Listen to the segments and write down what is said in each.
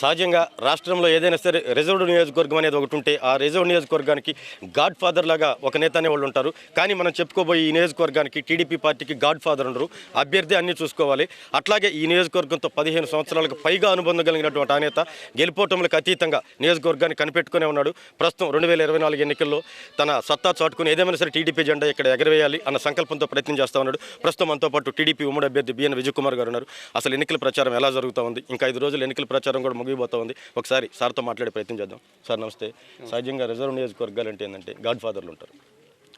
సహజంగా రాష్ట్రంలో ఏదైనా సరే రిజర్వ్డ్ నియోజకవర్గం అనేది ఒకటి ఉంటే ఆ రిజర్వ్ నియోజకవర్గానికి గాడ్ ఫాదర్ లాగా ఒక నేత అనే వాళ్ళు ఉంటారు. కానీ మనం చెప్పుకోబోయే ఈ నియోజకవర్గానికి టీడీపీ పార్టీకి గాడ్ ఫాదర్ ఉండరు. అభ్యర్థి అన్ని చూసుకోవాలి. అట్లాగే ఈ నియోజకవర్గంతో పదిహేను సంవత్సరాలకు పైగా అనుబంధం కలిగినటువంటి ఆ నేత గెలుపోటములకు అతీతంగా నియోజకవర్గాన్ని కనిపెట్టుకునే ఉన్నాడు. ప్రస్తుతం రెండు వేల ఇరవై నాలుగు ఎన్నికల్లో తన సత్తా చాటుకుని ఏదేమైనా సరే టీడీపీ జెండా ఇక్కడ ఎగరవేయాలి అన్న సంకల్పంతో ప్రయత్నం చేస్తా ఉన్నాడు. ప్రస్తుతం మనతో పాటు టీడీపీ ఉమ్మడి అభ్యర్థి బిఎన్ విజయకుమార్ గారు ఉన్నారు. అసలు ఎన్నికల ప్రచారం ఎలా జరుగుతూ ఉంది? ఇంకా ఐదు రోజులు ఎన్నికల ప్రచారం కూడా ముగిపోతా ఉంది ఒకసారి సార్తో మాట్లాడే ప్రయత్నం చేద్దాం. సార్ నమస్తే. సహజంగా రిజర్వ్ నియోజకవర్గాలు అంటే ఏంటంటే గాడ్ ఫాదర్లు ఉంటారు.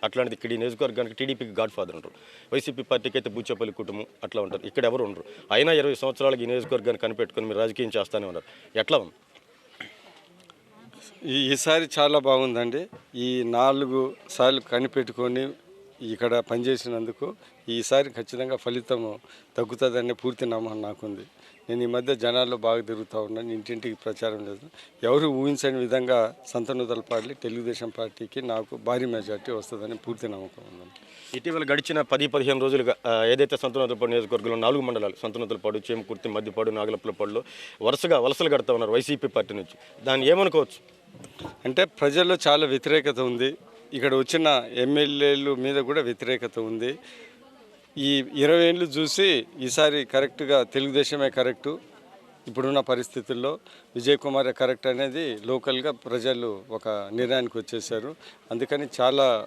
అట్లాంటిది ఇక్కడ ఈ నియోజకవర్గానికి టీడీపీకి గాడ్ ఫాదర్ ఉంటారు. వైసీపీ పార్టీకి అయితే బూచేపల్లి కుటుంబం అట్లా ఉంటారు. ఇక్కడ ఎవరు ఉండరు. అయినా ఇరవై సంవత్సరాలకి ఈ నియోజకవర్గాన్ని కనిపెట్టుకుని మీరు రాజకీయం చేస్తానే ఉన్నారు. ఎట్లా ఉంది? ఈసారి చాలా బాగుందండి. ఈ నాలుగు సార్లు కనిపెట్టుకొని ఇక్కడ పనిచేసినందుకు ఈసారి ఖచ్చితంగా ఫలితం తగ్గుతుందనే పూర్తి నమ్మకం నాకుంది. నేను ఈ మధ్య జనాల్లో బాగా తిరుగుతూ ఉన్నాను ఇంటింటికి ప్రచారం చేస్తాను ఎవరు ఊహించని విధంగా సంతనూతల పార్టీ తెలుగుదేశం పార్టీకి నాకు భారీ మెజార్టీ వస్తుందని పూర్తి నమ్మకం ఉందండి ఇటీవల గడిచిన పది పదిహేను రోజులుగా ఏదైతే సంతనోతలపాడు నియోజకవర్గంలో నాలుగు మండలాలు సంతనోతలపాడు చేమకుర్తి మధ్యపాడు నాగలపులపాడులో వరుసగా వలసలు కడతా ఉన్నారు వైసీపీ పార్టీ నుంచి. దాన్ని ఏమనుకోవచ్చు? అంటే ప్రజల్లో చాలా వ్యతిరేకత ఉంది. ఇక్కడ వచ్చిన ఎమ్మెల్యేలు మీద కూడా వ్యతిరేకత ఉంది. ఈ ఇరవై ఏళ్ళు చూసి ఈసారి కరెక్ట్గా తెలుగుదేశమే కరెక్టు. ఇప్పుడున్న పరిస్థితుల్లో విజయ్ కుమార్ కరెక్ట్ అనేది లోకల్గా ప్రజలు ఒక నిర్ణయానికి వచ్చేసారు. అందుకని చాలా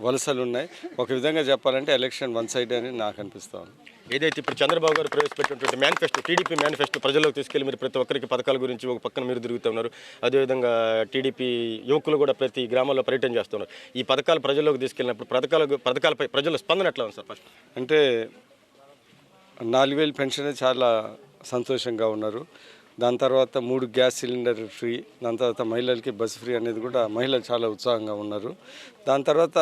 వలసలు ఉన్నాయి ఒక విధంగా చెప్పాలంటే ఎలక్షన్ వన్ సైడ్ అని నాకు అనిపిస్తుంది ఏదైతే ఇప్పుడు చంద్రబాబు గారు ప్రవేశపెట్టినటువంటి మేనిఫెస్టో టీడీపీ మేనిఫెస్టో ప్రజల్లోకి తీసుకెళ్ళి మీరు ప్రతి ఒక్కరికి పథకాల గురించి ఒక పక్కన మీరు తిరుగుతూ ఉన్నారు. అదేవిధంగా టీడీపీ యువకులు కూడా ప్రతి గ్రామాల్లో పర్యటన చేస్తున్నారు ఈ పథకాలు ప్రజల్లోకి తీసుకెళ్ళినప్పుడు పథకాల పథకాలపై ప్రజల స్పందన ఎట్లా ఉంది సార్ ఫస్ట్? అంటే నాలుగు వేలు పెన్షన్ చాలా సంతోషంగా ఉన్నారు. దాని తర్వాత మూడు గ్యాస్ సిలిండర్ ఫ్రీ దాని తర్వాత మహిళలకి బస్ ఫ్రీ అనేది కూడా మహిళలు చాలా ఉత్సాహంగా ఉన్నారు. దాని తర్వాత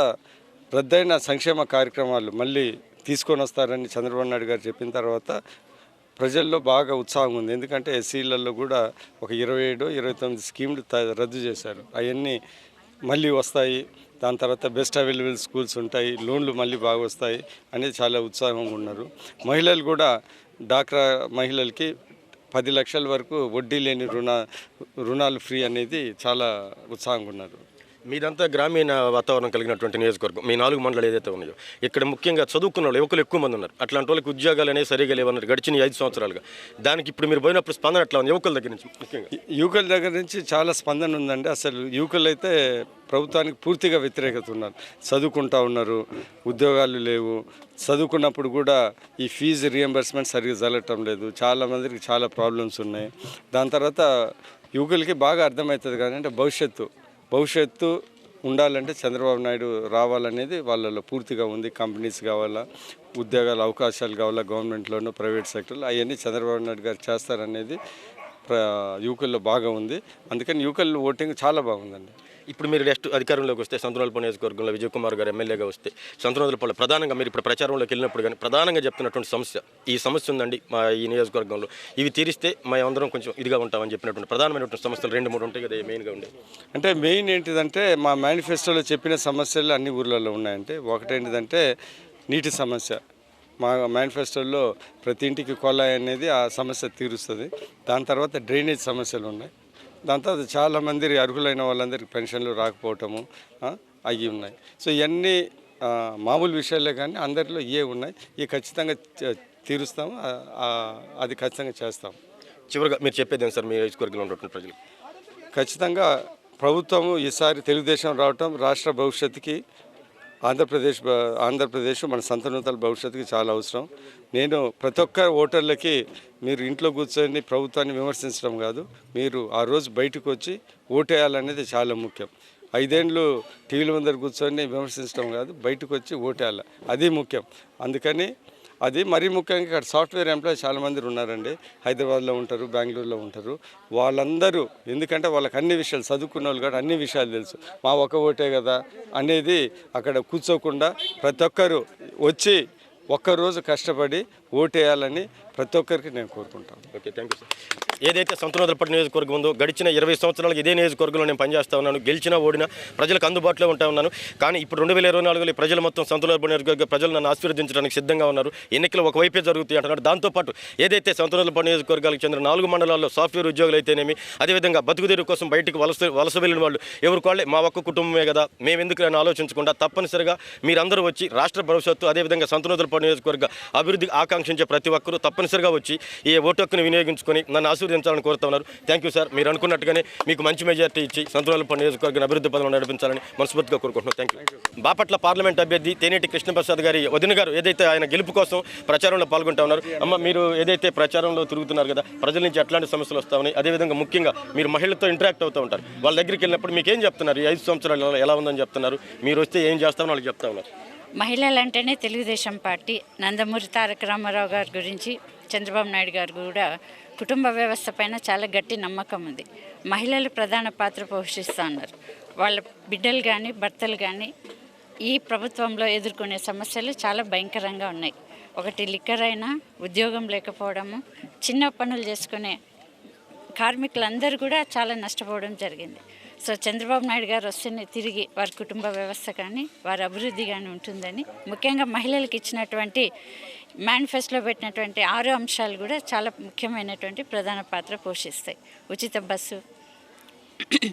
రద్దయిన సంక్షేమ కార్యక్రమాలు మళ్ళీ తీసుకొని వస్తారని చంద్రబాబు నాయుడు గారు చెప్పిన తర్వాత ప్రజల్లో బాగా ఉత్సాహం ఉంది. ఎందుకంటే ఎస్సీలలో కూడా ఒక ఇరవై ఏడు ఇరవై తొమ్మిది స్కీమ్లు రద్దు చేశారు. అవన్నీ మళ్ళీ వస్తాయి. దాని తర్వాత బెస్ట్ అవైలబుల్ స్కూల్స్ ఉంటాయి. లోన్లు మళ్ళీ బాగా వస్తాయి అనేది చాలా ఉత్సాహంగా ఉన్నారు. మహిళలు కూడా డాక్రా మహిళలకి పది లక్షల వరకు వడ్డీ లేని రుణ రుణాలు ఫ్రీ అనేది చాలా ఉత్సాహంగా ఉన్నారు. మీదంతా గ్రామీణ వాతావరణం కలిగినటువంటి నియోజకవర్గం. మీ నాలుగు మండలాలు ఏదైతే ఉన్నాయో ఇక్కడ ముఖ్యంగా చదువుకున్న వాళ్ళు యువకులు ఎక్కువ మంది ఉన్నారు. అట్లాంటి వాళ్ళకి ఉద్యోగాలు అనేవి సరిగా లేవన్నారు గడిచిన ఐదు సంవత్సరాలుగా. దానికి ఇప్పుడు మీరు పోయినప్పుడు స్పందన ఎట్లా ఉంది యువకుల దగ్గర నుంచి ముఖ్యంగా? యువకుల దగ్గర నుంచి చాలా స్పందన ఉందండి. అసలు యువకులు అయితే ప్రభుత్వానికి పూర్తిగా వ్యతిరేకత ఉన్నారు. చదువుకుంటా ఉన్నారు ఉద్యోగాలు లేవు. చదువుకున్నప్పుడు కూడా ఈ ఫీజు రియంబర్స్మెంట్ సరిగ్గా జరగటం లేదు. చాలా మందికి చాలా ప్రాబ్లమ్స్ ఉన్నాయి. దాని తర్వాత యువకులకి బాగా అర్థమవుతుంది కానీ అంటే భవిష్యత్తు. భవిష్యత్తు ఉండాలంటే చంద్రబాబు నాయుడు రావాలనేది వాళ్ళలో పూర్తిగా ఉంది. కంపెనీస్ కావాలా ఉద్యోగాల అవకాశాలు కావాలా గవర్నమెంట్లోనూ ప్రైవేట్ సెక్టర్లో అవన్నీ చంద్రబాబు నాయుడు గారు చేస్తారనేది ప్ర యువకుల్లో బాగా ఉంది. అందుకని యువకుల ఓటింగ్ చాలా బాగుందండి. ఇప్పుడు మీరు నెక్స్ట్ అధికారంలోకి వస్తే సంతనోదలపల్లి నియోజకవర్గంలో విజయ్ కుమార్ గారు ఎమ్మెల్యేగా వస్తే సంతనోదలపల్లి ప్రధానంగా మీరు ఇప్పుడు ప్రచారంలోకి వెళ్ళినప్పుడు కానీ ప్రధానంగా చెప్తున్నటువంటి సమస్య ఈ సమస్య ఉందండి మా ఈ నియోజకవర్గంలో. ఇవి తీరిస్తే మా అందరం కొంచెం ఇదిగా ఉంటామని చెప్పినటువంటి ప్రధానమైనటువంటి సమస్యలు రెండు మూడు ఉంటాయి కదా మెయిన్గా ఉండే? అంటే మెయిన్ ఏంటిదంటే మా మేనిఫెస్టోలో చెప్పిన సమస్యలు అన్ని ఊర్లలో ఉన్నాయంటే ఒకటేంటిదంటే నీటి సమస్య. మా మేనిఫెస్టోలో ప్రతి ఇంటికి కొలాయి అనేది ఆ సమస్య తీరుస్తుంది. దాని తర్వాత డ్రైనేజ్ సమస్యలు ఉన్నాయి. దాని తర్వాత చాలామంది అర్హులైన వాళ్ళందరికీ పెన్షన్లు రాకపోవటము అవి ఉన్నాయి. సో ఇవన్నీ మామూలు విషయాలే కానీ అందరిలో ఏ ఉన్నాయి. ఇవి ఖచ్చితంగా తీరుస్తాము. అది ఖచ్చితంగా చేస్తాం. చివరిగా మీరు చెప్పేది సార్? మీ నియోజకవర్గంలో ఉన్నటువంటి ప్రజలు. ఖచ్చితంగా ప్రభుత్వము ఈసారి తెలుగుదేశం రావటం రాష్ట్ర భవిష్యత్తుకి ఆంధ్రప్రదేశ్ ఆంధ్రప్రదేశ్ మన సంతనూతల భవిష్యత్తుకి చాలా అవసరం. నేను ప్రతి ఒక్క ఓటర్లకి మీరు ఇంట్లో కూర్చొని ప్రభుత్వాన్ని విమర్శించడం కాదు మీరు ఆ రోజు బయటకు వచ్చి ఓటేయాలనేది చాలా ముఖ్యం. ఐదేండ్లు టీవీల ముందర కూర్చొని విమర్శించడం కాదు బయటకు వచ్చి ఓటేయాలి. అది ముఖ్యం. అందుకని అది మరీ ముఖ్యంగా ఇక్కడ సాఫ్ట్వేర్ ఎంప్లాయీ చాలామంది ఉన్నారండి. హైదరాబాద్లో ఉంటారు బెంగళూరులో ఉంటారు. వాళ్ళందరూ ఎందుకంటే వాళ్ళకి అన్ని విషయాలు చదువుకున్న వాళ్ళు కూడా అన్ని విషయాలు తెలుసు. మా ఒక ఓటే కదా అనేది అక్కడ కూర్చోకుండా ప్రతి ఒక్కరు వచ్చి ఒక్కరోజు కష్టపడి ఓటేయాలని ప్రతి ఒక్కరికి నేను కోరుకుంటాను. ఓకే థ్యాంక్ యూ సార్ ఏదైతే సంతనోదరపట్టి నియోజకవర్గం ఉందో గడిచిన ఇరవై సంవత్సరాలకు ఇదే నియోజకవర్గంలో నేను పనిచేస్తా ఉన్నాను. గెలిచినా ఓడినా ప్రజలకు అందుబాటులో ఉంటా ఉన్నాను. కానీ ఇప్పుడు రెండు వేల ఇరవై నాలుగులో ఈ ప్రజలు మొత్తం సంతనోదరపట్టి నియోజకవర్గ ప్రజలు నన్ను ఆశీర్వదించడానికి సిద్ధంగా ఉన్నారు. ఎన్నికలు ఒకవైపే జరుగుతాయి అంటున్నారు దాంతోపాటు ఏదైతే సంతనోదరపట్టి నియోజకవర్గాలకు చెందిన నాలుగు మండలాల్లో సాఫ్ట్వేర్ ఉద్యోగులు అయితేనేమి అదేవిధంగా బతుకుదేరు కోసం బయటికి వలస వలస వెళ్ళిన వాళ్ళు ఎవరు వాళ్ళే మా ఒక్క కుటుంబమే కదా. మేము ఎందుకు అని ఆలోచించకుండా తప్పనిసరిగా మీరందరూ వచ్చి రాష్ట్ర భవిష్యత్తు అదేవిధంగా సంతనోదరపట్టి నియోజకవర్గ అభివృద్ధి ఆకాంక్షించే ప్రతి ఒక్కరూ తప్పని తప్పనిసరిగా వచ్చి ఈ ఓటు హక్కును వినియోగించుకొని నన్ను ఆశీర్వదించాలని కోరుతా ఉన్నారు. థ్యాంక్ యూ సార్ మీరు అనుకున్నట్టుగానే మీకు మంచి మెజార్టీ ఇచ్చి సంతనోదరపట్టి నియోజకవర్గం అభివృద్ధి పదంలో నడిపించాలని మనస్ఫూర్తిగా కోరుకుంటున్నాను థ్యాంక్ యూ బాపట్ల పార్లమెంట్ అభ్యర్థి తేనేటి కృష్ణప్రసాద్ గారి వదిన గారు ఏదైతే ఆయన గెలుపు కోసం ప్రచారంలో పాల్గొంటా ఉన్నారు అమ్మ మీరు ఏదైతే ప్రచారంలో తిరుగుతున్నారు కదా ప్రజల నుంచి ఎట్లాంటి సమస్యలు వస్తామని అదేవిధంగా ముఖ్యంగా మీరు మహిళలతో ఇంటరాక్ట్ అవుతూ ఉంటారు. వాళ్ళ దగ్గరికి వెళ్ళినప్పుడు మీకు ఏం చెప్తున్నారు? ఈ ఐదు సంవత్సరాలు ఎలా- ఎలా ఉందని చెప్తున్నారు? మీరు వస్తే ఏం చేస్తామని వాళ్ళకి చెప్తా ఉన్నారు. మహిళలంటేనే తెలుగుదేశం పార్టీ. నందమూరి తారక రామారావు గారి గురించి చంద్రబాబు నాయుడు గారు కూడా కుటుంబ వ్యవస్థ పైన చాలా గట్టి నమ్మకం ఉంది. మహిళలు ప్రధాన పాత్ర పోషిస్తూ ఉన్నారు వాళ్ళ బిడ్డలు కానీ భర్తలు కానీ ఈ ప్రభుత్వంలో ఎదుర్కొనే సమస్యలు చాలా భయంకరంగా ఉన్నాయి. ఒకటి లిక్కర్ అయినా ఉద్యోగం లేకపోవడము చిన్న పనులు చేసుకునే కార్మికులందరూ కూడా చాలా నష్టపోవడం జరిగింది. సో చంద్రబాబు నాయుడు గారు వస్తేనే తిరిగి వారి కుటుంబ వ్యవస్థ కానీ వారి అభివృద్ధి కానీ ఉంటుందని ముఖ్యంగా మహిళలకు ఇచ్చినటువంటి మేనిఫెస్టోలో పెట్టినటువంటి ఆరు అంశాలు కూడా చాలా ముఖ్యమైనటువంటి ప్రధాన పాత్ర పోషిస్తాయి. ఉచిత బస్సు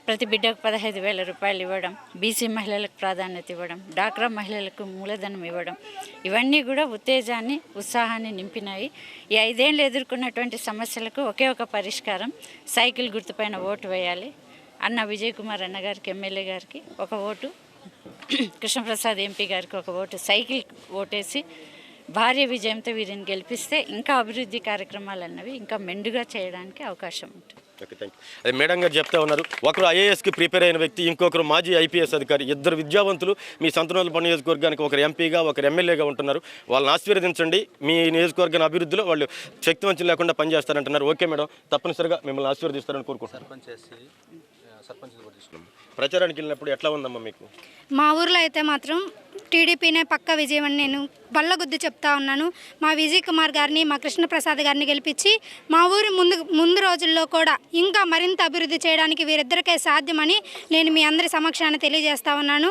ప్రతి బిడ్డకు పదహైదు వేల రూపాయలు ఇవ్వడం బీసీ మహిళలకు ప్రాధాన్యత ఇవ్వడం డాక్రా మహిళలకు మూలధనం ఇవ్వడం ఇవన్నీ కూడా ఉత్తేజాన్ని ఉత్సాహాన్ని నింపినాయి. ఈ ఐదేళ్ళు ఎదుర్కొన్నటువంటి సమస్యలకు ఒకే ఒక పరిష్కారం సైకిల్ గుర్తుపైన ఓటు వేయాలి. అన్న విజయ్ కుమార్ అన్న గారికి ఎమ్మెల్యే గారికి ఒక ఓటు కృష్ణప్రసాద్ ఎంపీ గారికి ఒక ఓటు సైకిల్ ఓటేసి భార్య విజయంతో వీరిని గెలిపిస్తే ఇంకా అభివృద్ధి కార్యక్రమాలు అన్నవి ఇంకా మెండుగా చేయడానికి అవకాశం ఉంటుంది. ఓకే థ్యాంక్ యూ అదే మేడం గారు చెప్తా ఉన్నారు ఒకరు ఐఏఎస్కి ప్రిపేర్ అయిన వ్యక్తి ఇంకొకరు మాజీ ఐపీఎస్ అధికారి. ఇద్దరు విద్యావంతులు మీ సంతనోల నియోజకవర్గానికి ఒకరు ఎంపీగా ఒకరు ఎమ్మెల్యేగా ఉంటున్నారు. వాళ్ళని ఆశీర్వదించండి. మీ నియోజకవర్గం అభివృద్ధిలో వాళ్ళు శక్తివంచం లేకుండా పనిచేస్తారంటున్నారు. ఓకే మేడం తప్పనిసరిగా మిమ్మల్ని ఆశీర్వదిస్తారని కోరుకుంటున్నాను. సర్పంచ్ ప్రచారానికి వెళ్ళినప్పుడు ఎట్లా ఉందమ్మా మీకు? మా ఊర్లో అయితే మాత్రం టీడీపీనే పక్క విజయం అని నేను బల్లగుద్ది చెప్తా ఉన్నాను. మా విజయ్ కుమార్ గారిని మా కృష్ణప్రసాద్ గారిని గెలిపించి మా ఊరి ముందు ముందు రోజుల్లో కూడా ఇంకా మరింత అభివృద్ధి చేయడానికి వీరిద్దరికే సాధ్యమని నేను మీ అందరి సమక్షాన్ని తెలియజేస్తా ఉన్నాను.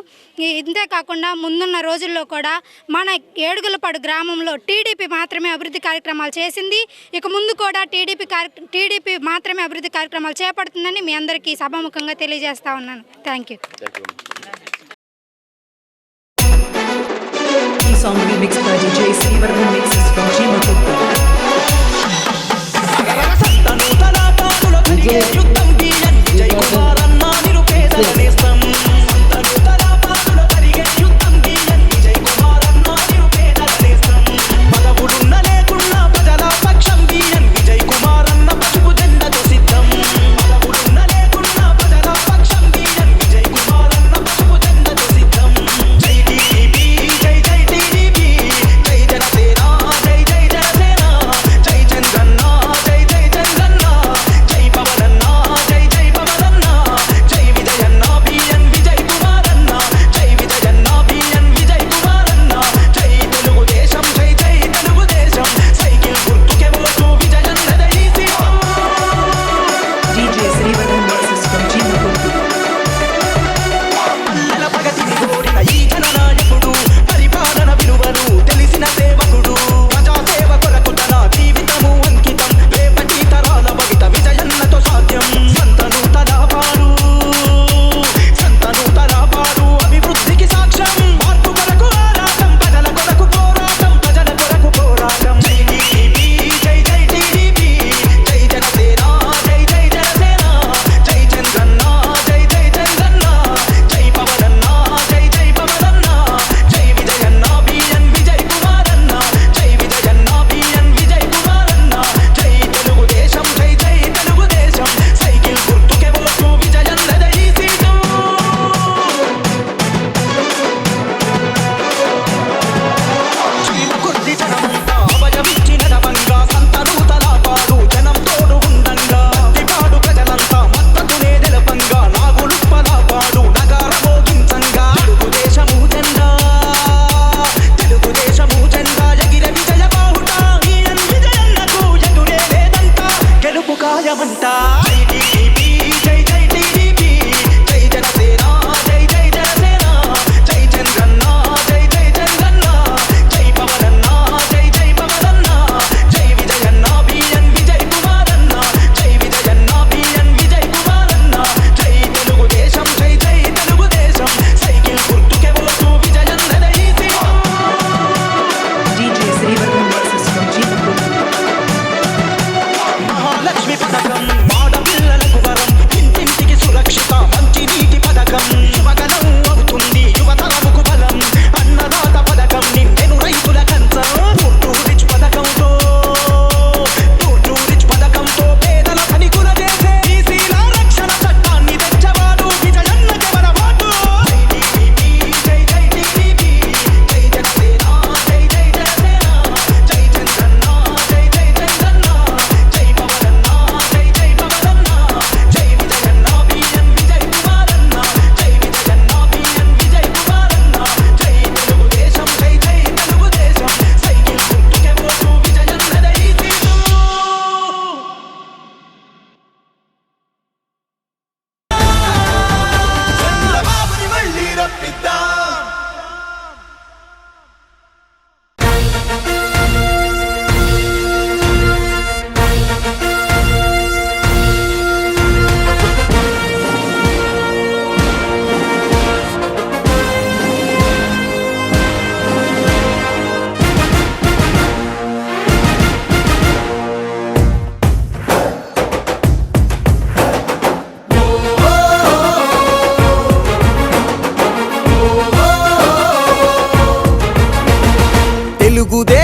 ఇంతే కాకుండా ముందున్న రోజుల్లో కూడా మన ఏడుగులపాడు గ్రామంలో టీడీపీ మాత్రమే అభివృద్ధి కార్యక్రమాలు చేసింది. ఇక ముందు కూడా టీడీపీ కార్య టీడీపీ మాత్రమే అభివృద్ధి కార్యక్రమాలు చేపడుతుందని మీ అందరికీ సభాముఖంగా తెలియజేస్తా ఉన్నాను. థ్యాంక్ యూ థ్యాంక్ యూ ఈ song remixed by DJ Srivarman mixes from Jima తనూతన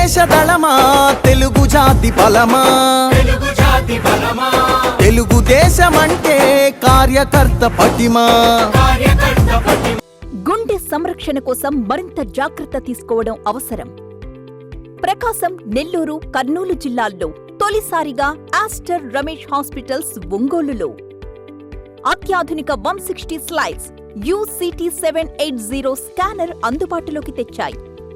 తెలుగుదేశ దళమా తెలుగు జాతి బలమా? తెలుగుదేశమంటే కార్యకర్త పటిమా? గుండె సంరక్షణ కోసం మరింత జాగ్రత్త తీసుకోవడం అవసరం. ప్రకాశం నెల్లూరు కర్నూలు జిల్లాల్లో తొలిసారిగా ఆస్టర్ రమేష్ హాస్పిటల్స్ ఒంగోలులో. అత్యాధునిక వన్ సిక్స్టీ స్లైడ్స్ యూసిటీ సెవెన్ ఎయిట్ జీరో స్కానర్ అందుబాటులోకి తెచ్చాయి.